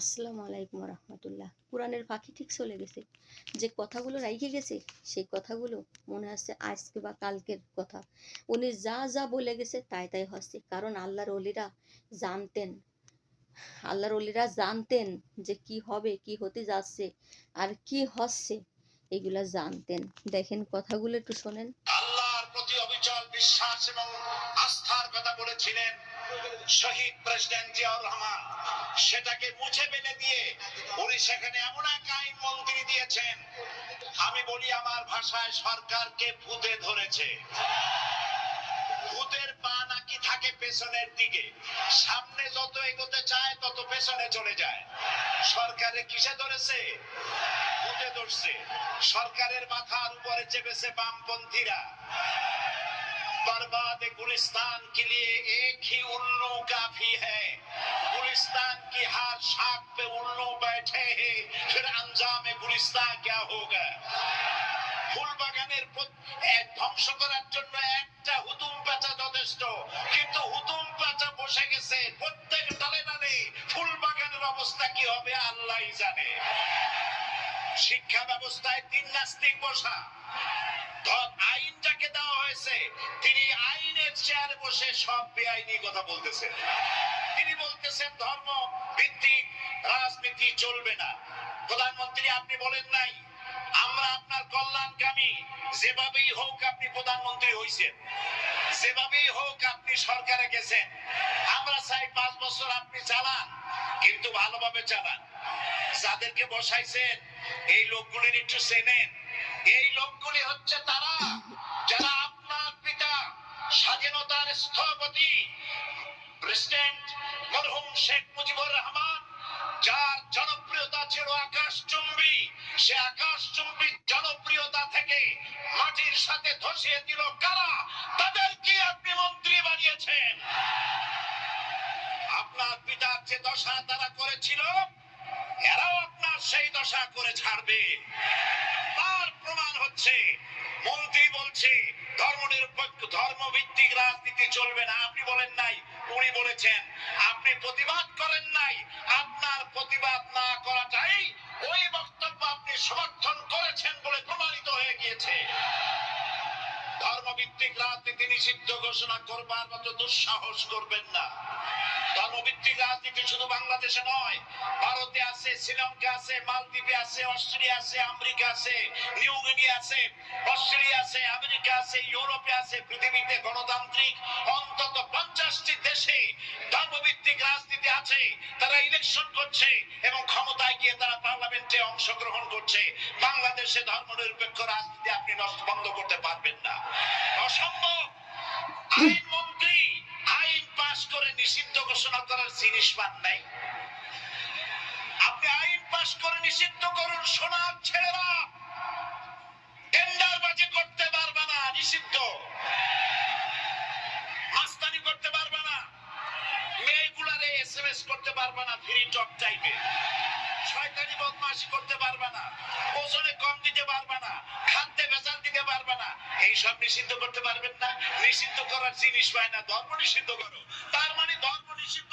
আসসালামু আলাইকুম রহমতুল্লাহ। কোরআনের পাখি ঠিক চলে গেছে। যে কথাগুলো রাইখে গেছে, সেই কথাগুলো মনে হচ্ছে আজকে বা কালকের কথা। উনি যা যা বলে গেছে তাই তাই হচ্ছে। কারণ আল্লাহর অলিরা জানতেন। আল্লাহর অলিরা জানতেন যে কি হবে, কি হতে যাচ্ছে, আর কি হচ্ছে, এগুলা জানতেন। দেখেন কথাগুলো একটু শোনেন। আল্লাহর প্রতি অবিচল বিশ্বাস এবং আস্থার কথা বলেছিলেন। শহীদ প্রেসিডেন্ট জিয়াউর রহমান, সেটাকে মুছে ফেলে দিয়ে উনি সেখানে এমন এক আইন মন্ত্রী দিয়েছেন, আমি বলি আমার ভাষায় সরকারকে ভূতে ধরেছে। ভূতের পা নাকি থাকে পেছনের দিকে, সামনে যত এগোতে চায় তত পেছনে চলে যায়। সরকারে কিসে ধরেছে? ভূতে ধরছে। সরকারের মাথার উপরে চেপেছে বামপন্থীরা। बर्बाद गुलिस्तान के लिए एक ही उल्लू काफी है गुलिस्तान की हर शाख पे उल्लू बैठे हैं फिर अंजाम गुलिस्तान क्या होगा ফুল বাগানের প্রত- এক ধ্বংস করার জন্য একটা হুতুম পেঁচা যথেষ্ট কিন্তু হুতুম পেঁচা বসে গেছে প্রত্যেক ডালে ডালে ফুল বাগানের অবস্থা কি হবে আল্লাহই জানে শিক্ষা ব্যবস্থায় তিন নাস্তিক বসা। আইন যাকে দেওয়া হয়েছে, তিনি আইনের চেয়ারে বসে সব বেআইনি কথা বলতেছেন। তিনি বলতেছেন, ধর্ম, ভিত্তিক, রাজনীতি চলবে না। প্রধানমন্ত্রী, আপনি বলেন নাই, আমরা আপনার কল্যাণকামী, যেভাবেই হোক আপনি প্রধানমন্ত্রী হয়েছেন যেভাবেই হোক আপনি সরকারে গেছেন। আমরা চাই পাঁচ বছর আপনি চালান, কিন্তু ভালোভাবে চালান। যাদেরকে বসাইছেন এই লোকগুলির একটু চেনেন। এই লোকগুলি হচ্ছে তারা, যারা আপনার পিতা স্বাধীনতার স্থপতি, প্রেসিডেন্ট মরহুম শেখ মুজিবুর রহমান, যার জনপ্রিয়তা ছিল আকাশচুম্বী। সে আকাশচুম্বী জনপ্রিয়তা থেকে মাটির সাথে ধসিয়ে দিল কারা? তাদেরকে আপনি মন্ত্রী বানিয়েছেন। আপনার পিতার যে দশা তারা করেছিল, এরাও আপনার করে ছাড়বে। তার প্রমাণ হচ্ছে, মন্ত্রী বলছে, ধর্ম নিরপেক্ষ ধর্ম ভিত্তিক রাজনীতি চলবে না। আপনি বলেন নাই, উনি বলেছেন। আপনি প্রতিবাদ করেন নাই, আপনার প্রতিবাদ না করাটাই ওই বক্তব্য আপনি সমর্থন করেছেন রাজনীতি সিদ্ধ ঘোষণা করবার মতো দুঃসাহস করবেন না। ধর্মভিত্তিক রাজনীতি শুধু বাংলাদেশে নয়, ভারতে আছে, শ্রীলঙ্কা আছে, মালদ্বীপে আছে, অস্ট্রেলিয়া আছে, আমেরিকা আছে, নিউ গিনি আছে, অস্ট্রেলিয়া আছে, ইউরোপে আছে, পৃথিবীতে গণতান্ত্রিক, অন্তত পঞ্চাশটি দেশে ধর্মভিত্তিক রাজনীতি আছে। তারা ইলেকশন করছে এবং ক্ষমতায় গিয়ে তারা পার্লামেন্টে অংশগ্রহণ করছে। বাংলাদেশে ধর্মনিরপেক্ষ রাজনীতি আপনি নষ্ট, বন্ধ করতে পারবেন না। অসম্ভব! আইনমন্ত্রী আইন পাশ করে নিষিদ্ধ ঘোষণা করার জিনিস পান নাই। আপনি আইন পাশ করে নিষিদ্ধ করুন, সোনার ছেলেরা নিষিদ্ধ। মাস্তানি করতে পারবে না। মেয়েগুলারে এসএমএস করতে পারবে না ফ্রি টক টাইপে শয়তানি বদমাশি করতে পারবে না, ওজনে কম দিতে পারবে না, খাদ্যে ভেজাল দিতে পারবে না। এইসব নিষিদ্ধ করতে পারবেন না। নিষিদ্ধ করার জিনিস পায় না, ধর্ম নিষিদ্ধ করো। তার মানে ধর্ম নিষিদ্ধ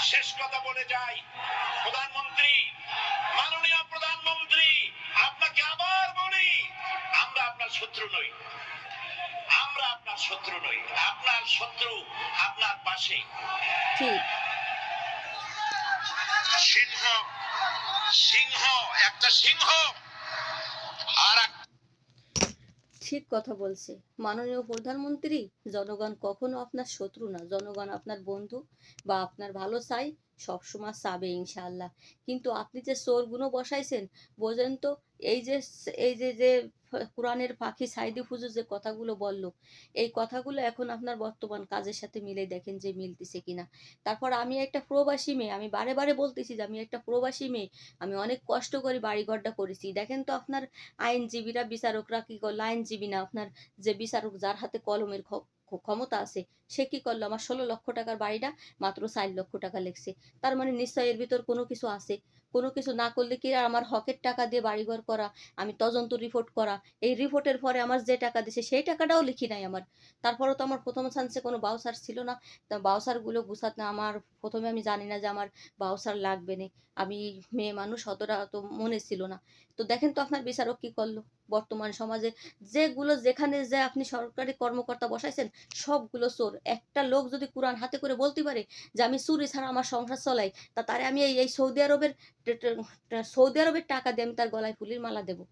শেষ কথা বলে যাই। প্রধানমন্ত্রী মাননীয় প্রধানমন্ত্রী আপনাকে আবার বলি আমরা আপনার শত্রু নই। আমরা আপনার শত্রু নই। আপনার শত্রু আপনার পাশে সিংহ সিংহ একটা সিংহ আর এক ঠিক কথা বলছে। মাননীয় প্রধানমন্ত্রী, জনগণ কখনো আপনার শত্রু না। জনগণ আপনার বন্ধু বা আপনার ভালো চাই। সবসময় চাবে ইনশাল্লাহ কিন্তু আপনি যে চোরগুলো বসাইছেন, বোঝেন তো, এই যে এই যে যে কোরআনের পাখি সাইদি হুজুর যে কথাগুলো বলল, এই কথাগুলো এখন আপনার বর্তমান কাজের সাথে মিলে দেখেন যে মিলতেছে কিনা। তারপর আমি একটা প্রবাসী মেয়ে, আমি বারে বারে বলতেছি যে আমি একটা প্রবাসী মেয়ে, আমি অনেক কষ্ট করে বাড়িঘরটা করেছি। দেখেন তো আপনার আইনজীবীরা, বিচারকরা কি করল আইনজীবী না, আপনার যে বিচারক যার হাতে কলমের ক্ষমতা আছে, সে কি করল? আমার ষোলো লক্ষ টাকার বাড়িটা মাত্র চার লক্ষ টাকা লেগছে। তার মানে নিশ্চয় এর ভিতর কোনো কিছু আছে। কোনো কিছু না করলে কি আমার হকের টাকা দিয়ে বাড়িঘর করা, আমি তদন্ত রিপোর্ট করা, এই রিপোর্টের পরে আমার যে টাকা দিছে সেই টাকাটাও লিখি নাই আমার। তারপরেও তো আমার প্রথম চান্সে কোনো বাউসার ছিল না। তা বাউসারগুলো গুছাতে আমার প্রথমে আমি জানি না যে আমার বাউসার লাগবে না। আমি মেয়ে মানুষ, অতটা তো মনে ছিল না। তো দেখেন তো আপনার বিচারক কি করল? বর্তমান সমাজে যেগুলো যেখানে যে আপনি সরকারি কর্মকর্তা বসাইছেন, সবগুলো চোর। একটা লোক যদি কোরআন হাতে করে বলতে পারে যে আমি চুরি ছাড়া আমার সংসার চলাই, তা তারে আমি এই সৌদি আরবের সৌদি আরবের টাকা দিয়ে আমি তার গলায় ফুলির মালা দেবো।